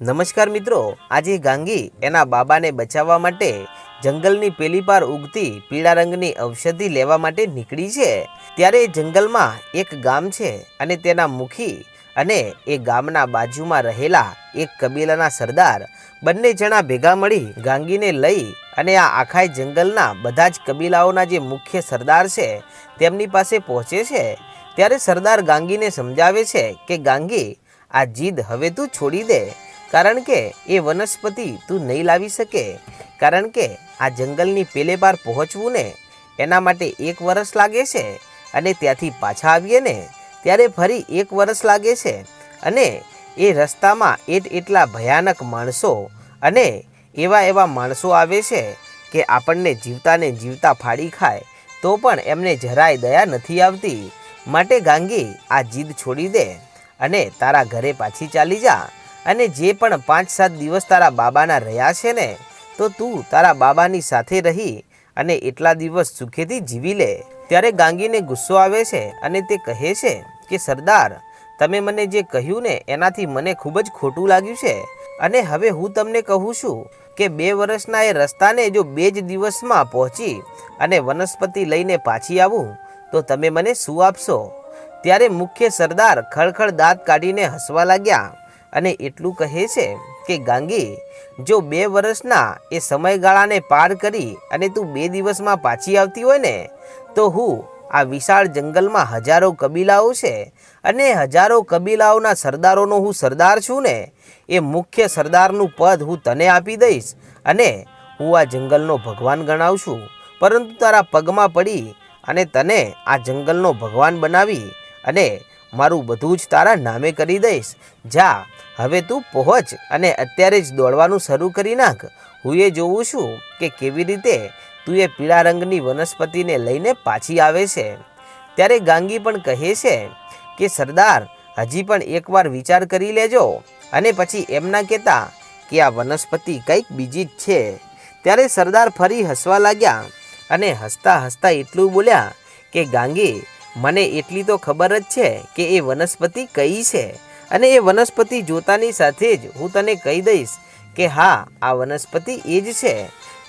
નમસ્કાર મિત્રો, આજે ગાંગી એના બાબાને બચાવવા માટે જંગલની પેલી પાર ઉગતી પીળા રંગની ઔષધિ લેવા માટે નીકળી છે. ત્યારે જંગલમાં એક ગામ છે અને તેના મુખી અને એ ગામના બાજુમાં રહેલા એક કબીલાના સરદાર બંને જણા ભેગા મળી ગાંગીને લઈ અને આ આખાય જંગલના બધા જ કબીલાઓના જે મુખ્ય સરદાર છે તેમની પાસે પહોંચે છે. ત્યારે સરદાર ગાંગીને સમજાવે છે કે, ગાંગી, આ જીદ હવે તું છોડી દે. કારણ કે એ વનસ્પતિ તું નહીં લાવી શકે. કારણ કે આ જંગલની પેલે પાર પહોંચવું ને એના માટે એક વરસ લાગે છે અને ત્યાંથી પાછા આવીએ ને ત્યારે ફરી એક વરસ લાગે છે. અને એ રસ્તામાં એટ એટલા ભયાનક માણસો અને એવા એવા માણસો આવે છે કે આપણને જીવતાને જીવતા ફાડી ખાય, તો પણ એમને જરાય દયા નથી આવતી. માટે ગાંગી આ જીદ છોડી દે અને તારા ઘરે પાછી ચાલી જા. અને જે પણ પાંચ સાત દિવસ તારા બાબાના રહ્યા છે ને, તો તું તારા બાબાની સાથે રહી અને એટલા દિવસ સુખેથી જીવી લે. ત્યારે ગાંગીને ગુસ્સો આવે છે અને તે કહે છે કે, સરદાર, તમે મને જે કહ્યું ને, એનાથી મને ખૂબ જ ખોટું લાગ્યું છે. અને હવે હું તમને કહું છું કે, બે વર્ષના એ રસ્તાને જો બે જ દિવસમાં પહોંચી અને વનસ્પતિ લઈને પાછી આવું, તો તમે મને શું આપશો? ત્યારે મુખ્ય સરદાર ખળખળ દાંત કાઢીને હસવા લાગ્યા. અને એટલું કહે છે કે, ગાંગી, જો બે વર્ષના એ સમયગાળાને પાર કરી અને તું બે દિવસમાં પાછી આવતી હોય ને, તો હું આ વિશાળ જંગલમાં હજારો કબીલાઓ છે અને હજારો કબીલાઓના સરદારોનો હું સરદાર છું ને, એ મુખ્ય સરદારનું પદ હું તને આપી દઈશ અને હું આ જંગલનો ભગવાન ગણાવું છું પરંતુ તારા પગમાં પડી અને તને આ જંગલનો ભગવાન બનાવી અને મારું બધું જ તારા નામે કરી દઈશ. જા હવે તું પહોંચ અને અત્યારે જ દોડવાનું શરૂ કરી નાખ. હું એ જોઉં છું કે કેવી રીતે તું એ પીળા રંગની વનસ્પતિને લઈને પાછી આવે છે. ત્યારે ગાંગી પણ કહે છે કે, સરદાર, હજી પણ એકવાર વિચાર કરી લેજો. અને પછી એમના કહેતા કે, આ વનસ્પતિ કંઈક બીજી જ છે. ત્યારે સરદાર ફરી હસવા લાગ્યા અને હસતા હસતા એટલું બોલ્યા કે, ગાંગી, મને એટલી તો ખબર જ છે કે એ વનસ્પતિ કઈ છે. અને એ વનસ્પતિ જોતાની સાથે જ હું તને કહી દઈશ કે હા, આ વનસ્પતિ એ જ છે.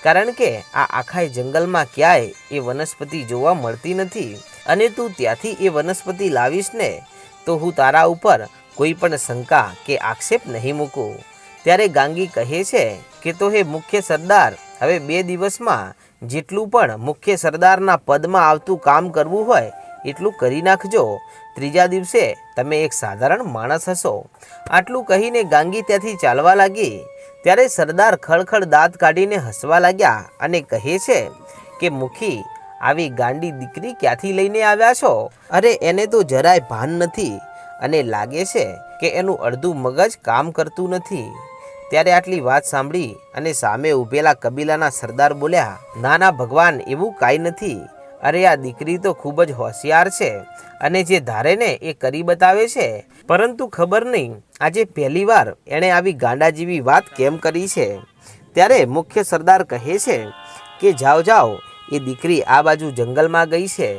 કારણ કે આ આખા જંગલમાં ક્યાંય એ વનસ્પતિ જોવા મળતી નથી અને તું ત્યાંથી એ વનસ્પતિ લાવીશ ને, તો હું તારા ઉપર કોઈ પણ શંકા કે આક્ષેપ નહીં મૂકું. ત્યારે ગાંગી કહે છે કે તો હે મુખ્ય સરદાર, હવે બે દિવસમાં જેટલું પણ મુખ્ય સરદારના પદમાં આવતું કામ કરવું હોય, એટલું કરી નાખજો. ત્રીજા દિવસે તમે એક સાધારણ માણસ હશો. આટલું કહીને ગાંગી ત્યાંથી ચાલવા લાગી. ત્યારે સરદાર ખળખળ દાંત કાઢીને હસવા લાગ્યા અને કહે છે કે, મુખી, આવી ગાંડી દીકરી ક્યાંથી લઈને આવ્યા છો? અરે, એને તો જરાય ભાન નથી. અને લાગે છે કે એનું અડધું મગજ કામ કરતું નથી. ત્યારે આટલી વાત સાંભળી અને સામે ઊભેલા કબીલાના સરદાર બોલ્યા ના ના ભગવાન, એવું કાંઈ નથી. અરે આ દીકરી તો ખૂબ જ હોશિયાર છે અને જે ધારે ને એ કરી બતાવે છે. પરંતુ ખબર નહીં, આજે પહેલીવાર એણે આવી ગાંડા જેવી વાત કેમ કરી છે? ત્યારે મુખ્ય સરદાર કહે છે કે, જાઓ જાઓ, એ દીકરી આ બાજુ જંગલમાં ગઈ છે.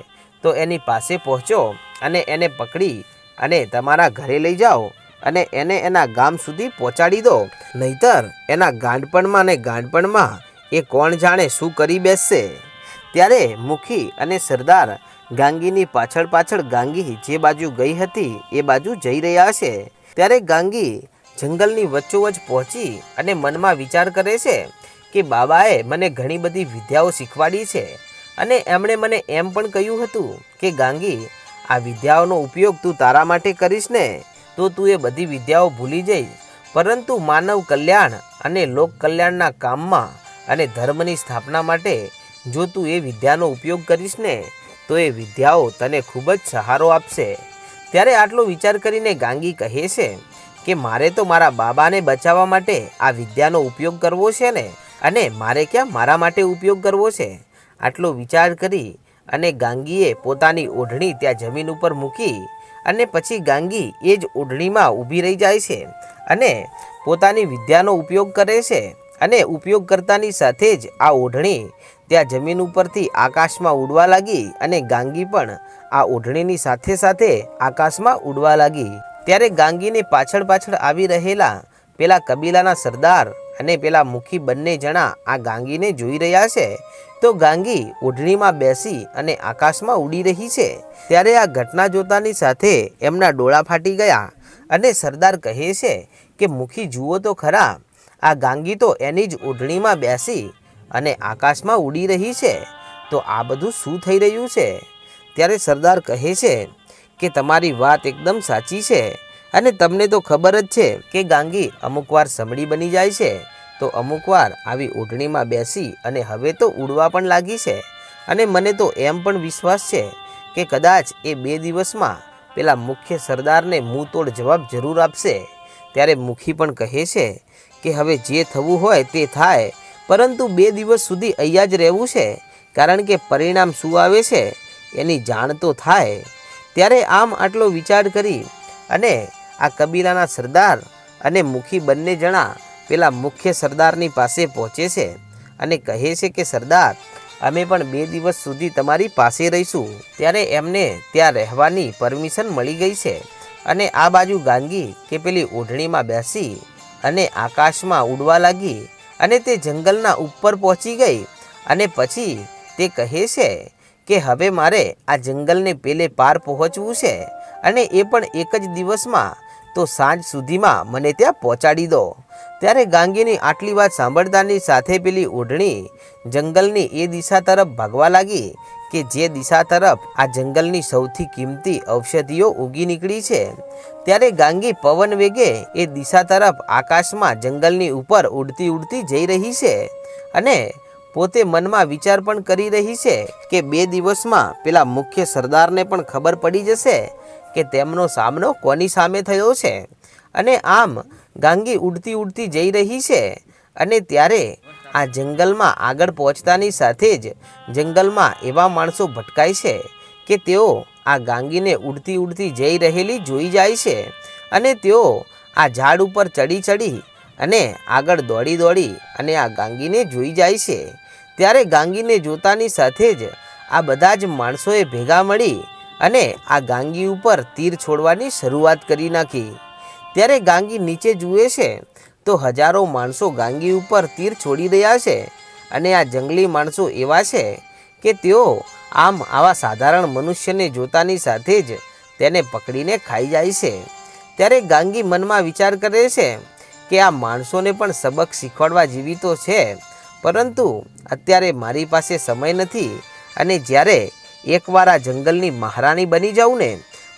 તો એની પાસે પહોંચો અને એને પકડી અને તમારા ઘરે લઈ જાઓ અને એને એના ગામ સુધી પહોંચાડી દો. નહીતર એના ગાંડપણમાં ને ગાંડપણમાં એ કોણ જાણે શું કરી બેસશે? ત્યારે મુખી અને સરદાર ગાંગીની પાછળ પાછળ ગાંગી જે બાજુ ગઈ હતી, એ બાજુ જઈ રહ્યા છે ત્યારે ગાંગી જંગલની વચ્ચોવચ પહોંચી અને મનમાં વિચાર કરે છે કે બાબાએ મને ઘણી બધી વિદ્યાઓ શીખવાડી છે અને એમણે મને એમ પણ કહ્યું હતું કે, ગાંગી, આ વિદ્યાઓનો ઉપયોગ તું તારા માટે કરીશ ને, તો તું એ બધી વિદ્યાઓ ભૂલી જઈશ પરંતુ માનવ કલ્યાણ અને લોક કલ્યાણના કામમાં અને ધર્મની સ્થાપના માટે જો તું એ વિદ્યાનો ઉપયોગ કરીશ ને, તો એ વિદ્યાઓ તને ખૂબ જ સહારો આપશે. ત્યારે આટલો વિચાર કરીને ગાંગી કહે છે કે, મારે તો મારા બાબાને બચાવવા માટે આ વિદ્યાનો ઉપયોગ કરવો છે ને, અને મારે ક્યાં મારા માટે ઉપયોગ કરવો છે? આટલો વિચાર કરી અને ગાંગીએ પોતાની ઓઢણી ત્યાં જમીન ઉપર મૂકી અને પછી ગાંગી એ જ ઓઢણીમાં ઊભી રહી જાય છે અને પોતાની વિદ્યાનો ઉપયોગ કરે છે અને ઉપયોગ કરતાની સાથે જ આ ઓઢણી ત્યાં જમીન ઉપરથી આકાશમાં ઉડવા લાગી અને ગાંગી પણ આ ઓઢણીની સાથે સાથે આકાશમાં ઉડવા લાગી. ત્યારે ગાંગીને પાછળ પાછળ આવી રહેલા પેલા કબીલાના સરદાર અને પેલા મુખી બંને જણા આ ગાંગીને જોઈ રહ્યા છે. તો ગાંગી ઓઢણીમાં બેસી અને આકાશમાં ઉડી રહી છે. ત્યારે આ ઘટના જોતાની સાથે એમના ડોળા ફાટી ગયા અને સરદાર કહે છે કે, મુખી જુઓ તો ખરા, આ ગાંગી તો એની જ ઓઢણીમાં બેસી અને આકાશમાં ઉડી રહી છે, તો આ બધું શું થઈ રહ્યું છે? ત્યારે સરદાર કહે છે કે તમારી વાત એકદમ સાચી છે અને તમને તો ખબર જ છે કે ગાંગી અમુક વાર સમડી બની જાય છે, તો અમુકવાર આવી ઓઢણીમાં બેસી અને હવે તો ઉડવા પણ લાગી છે. અને મને તો એમ પણ વિશ્વાસ છે કે કદાચ એ બે દિવસમાં પેલા મુખ્ય સરદારને તોડ જવાબ જરૂર આપશે. ત્યારે મુખી પણ કહે છે કે હવે જે થવું હોય તે થાય પરંતુ બે દિવસ સુધી અહીંયા જ રહેવું છે, કારણ કે પરિણામ શું આવે છે એની જાણ તો થાય. ત્યારે આમ આટલો વિચાર કરી અને આ કબીલાના સરદાર અને મુખી બંને જણા પેલા મુખ્ય સરદારની પાસે પહોંચે છે અને કહે છે કે, સરદાર, અમે પણ બે દિવસ સુધી તમારી પાસે રહીશું. ત્યારે એમને ત્યાં રહેવાની પરમિશન મળી ગઈ છે અને આ બાજુ ગાંગી કે પેલી ઓઢણીમાં બેસી અને આકાશમાં ઉડવા લાગી અને તે જંગલના ઉપર પહોંચી ગઈ અને પછી તે કહે છે કે હવે મારે આ જંગલને પેલે પાર પહોંચવું છે અને એ પણ એક જ દિવસમાં. તો સાંજ સુધીમાં મને ત્યાં પહોંચાડી દો. ત્યારે ગાંગીની આટલી વાત સાંભળતાની સાથે પેલી ઓઢણી જંગલની એ દિશા તરફ ભાગવા લાગી કે જે દિશા તરફ આ જંગલની સૌથી કિંમતી ઔષધિઓ ઉગી નીકળી છે, ત્યારે ગાંગી પવન વેગે એ દિશા તરફ આકાશમાં જંગલની ઉપર ઉડતી ઉડતી જઈ રહી છે અને પોતે મનમાં વિચાર પણ કરી રહી છે કે બે દિવસમાં પેલા મુખ્ય સરદારને પણ ખબર પડી જશે કે તેમનો સામનો કોની સામે થયો છે. અને આમ ગાંગી ઉડતી ઉડતી જઈ રહી છે અને ત્યારે આ જંગલમાં આગળ પહોંચતાની સાથે જ જંગલમાં એવા માણસો ભટકાય છે કે તેઓ આ ગાંગીને ઉડતી ઉડતી જઈ રહેલી જોઈ જાય છે અને તેઓ આ ઝાડ ઉપર ચડી ચડી અને આગળ દોડી દોડી અને આ ગાંગીને જોઈ જાય છે. ત્યારે ગાંગીને જોતાની સાથે જ આ બધા જ માણસોએ ભેગા મળી અને આ ગાંગી ઉપર તીર છોડવાની શરૂઆત કરી નાખી. ત્યારે ગાંગી નીચે જુએ છે તો હજારો માણસો ગાંગી ઉપર તીર છોડી રહ્યા છે અને આ જંગલી માણસો એવા છે કે તેઓ આમ આવા સાધારણ મનુષ્યને જોતાની સાથે જ તેને પકડીને ખાઈ જાય છે. ત્યારે ગાંગી મનમાં વિચાર કરે છે કે આ માણસોને પણ સબક શીખવાડવા જેવી તો છે, પરંતુ અત્યારે મારી પાસે સમય નથી અને જ્યારે એકવાર આ જંગલની મહારાણી બની જાઉં ને,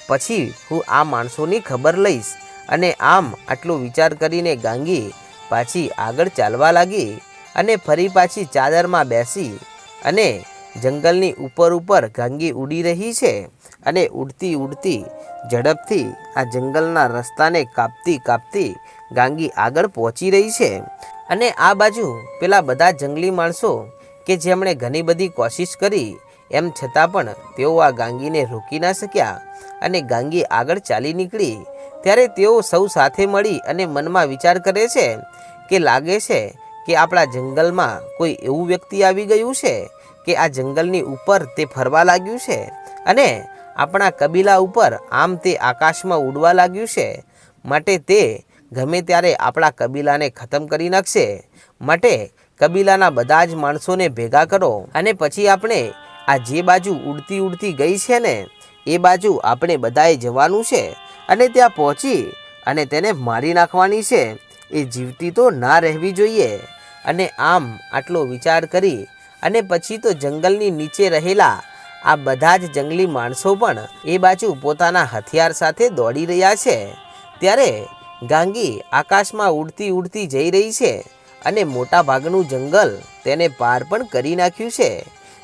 પછી હું આ માણસોની ખબર લઈશ અને આમ આટલું વિચાર કરીને ગાંગી પાછી આગળ ચાલવા લાગી અને ફરી પાછી ચાદરમાં બેસી અને જંગલની ઉપર ઉપર ગાંગી ઉડી રહી છે અને ઉડતી ઉડતી ઝડપથી આ જંગલના રસ્તાને કાપતી કાપતી ગાંગી આગળ પહોંચી રહી છે. અને આ બાજુ પેલા બધા જંગલી માણસો કે જેમણે ઘણી બધી કોશિશ કરી, એમ છતાં પણ તેઓ આ ગાંગીને રોકી ના શક્યા અને ગાંગી આગળ ચાલી નીકળી ત્યારે તેઓ સૌ સાથે મળી અને મનમાં વિચાર કરે છે કે લાગે છે કે આપણા જંગલમાં કોઈ એવું વ્યક્તિ આવી ગયું છે કે આ જંગલની ઉપર તે ફરવા લાગ્યું છે અને આપણા કબીલા ઉપર આમ તે આકાશમાં ઉડવા લાગ્યું છે. માટે તે ગમે ત્યારે આપણા કબીલાને ખતમ કરી નાખશે. માટે કબીલાના બધા જ માણસોને ભેગા કરો અને પછી આપણે આ જે બાજુ ઉડતી ઉડતી ગઈ છે ને, એ બાજુ આપણે બધાએ જવાનું છે. અને ત્યાં પહોંચી અને તેને મારી નાખવાની છે, એ જીવતી તો ના રહેવી જોઈએ. અને આમ આટલો વિચાર કરી અને પછી તો જંગલની નીચે રહેલા આ બધા જ જંગલી માણસો પણ એ બાજુ પોતાના હથિયાર સાથે દોડી રહ્યા છે. ત્યારે ગાંગી આકાશમાં ઉડતી ઉડતી જઈ રહી છે અને મોટા ભાગનું જંગલ તેને પાર પણ કરી નાખ્યું છે.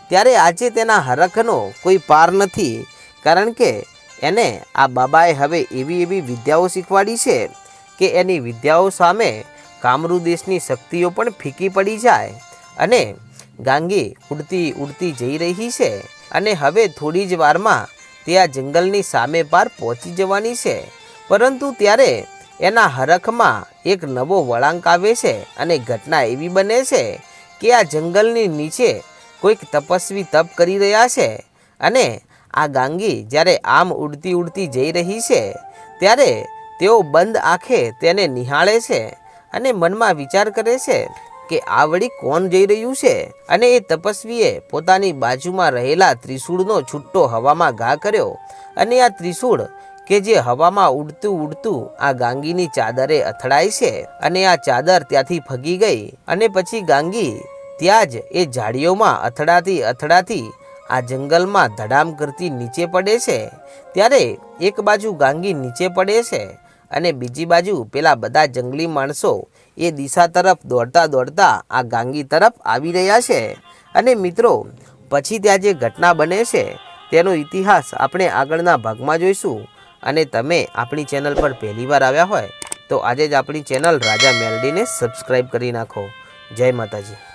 ત્યારે આજે તેના હરખનો કોઈ પાર નથી, કારણ કે એને આ બાબાએ હવે એવી એવી વિદ્યાઓ શીખવાડી છે કે એની વિદ્યાઓ સામે કામરૂ દેશની શક્તિઓ પણ ફીકી પડી જાય અને ગાંગી ઉડતી ઉડતી જઈ રહી છે અને હવે થોડી જ વારમાં તે આ જંગલની સામે પાર પહોંચી જવાની છે. પરંતુ ત્યારે એના હરખમાં એક નવો વળાંક આવે છે અને ઘટના એવી બને છે કે આ જંગલની નીચે કોઈક તપસ્વી તપ કરી રહ્યા છે અને આ ગાંગી જ્યારે આમ ઉડતી ઉડતી જઈ રહી છે, ત્યારે તેઓ બંધ આંખે તેને નિહાળે છે અને મનમાં વિચાર કરે છે કે આ વળી કોણ જઈ રહ્યું છે અને એ તપસ્વીએ પોતાની બાજુમાં રહેલા ત્રિશૂળનો છુટ્ટો હવામાં ઘા કર્યો અને આ ત્રિશૂળ કે જે હવામાં ઉડતું ઉડતું આ ગાંગીની ચાદરે અથડાય છે અને આ ચાદર ત્યાંથી ફગી ગઈ અને પછી ગાંગી ત્યાં જ એ ઝાડીઓમાં અથડાતી અથડાતી આ જંગલમાં ધડામ કરતી નીચે પડે છે. ત્યારે એક બાજુ ગાંગી નીચે પડે છે અને બીજી બાજુ પેલા બધા જંગલી માણસો એ દિશા તરફ દોડતા દોડતા આ ગાંગી તરફ આવી રહ્યા છે. અને મિત્રો, પછી ત્યાં જે ઘટના બને છે, તેનો ઇતિહાસ આપણે આગળના ભાગમાં જોઈશું. અને તમે આપણી ચેનલ પર પહેલીવાર આવ્યા હોય, તો આજે જ આપણી ચેનલ રાજા મેલડીને સબસ્ક્રાઈબ કરી નાખો. જય માતાજી.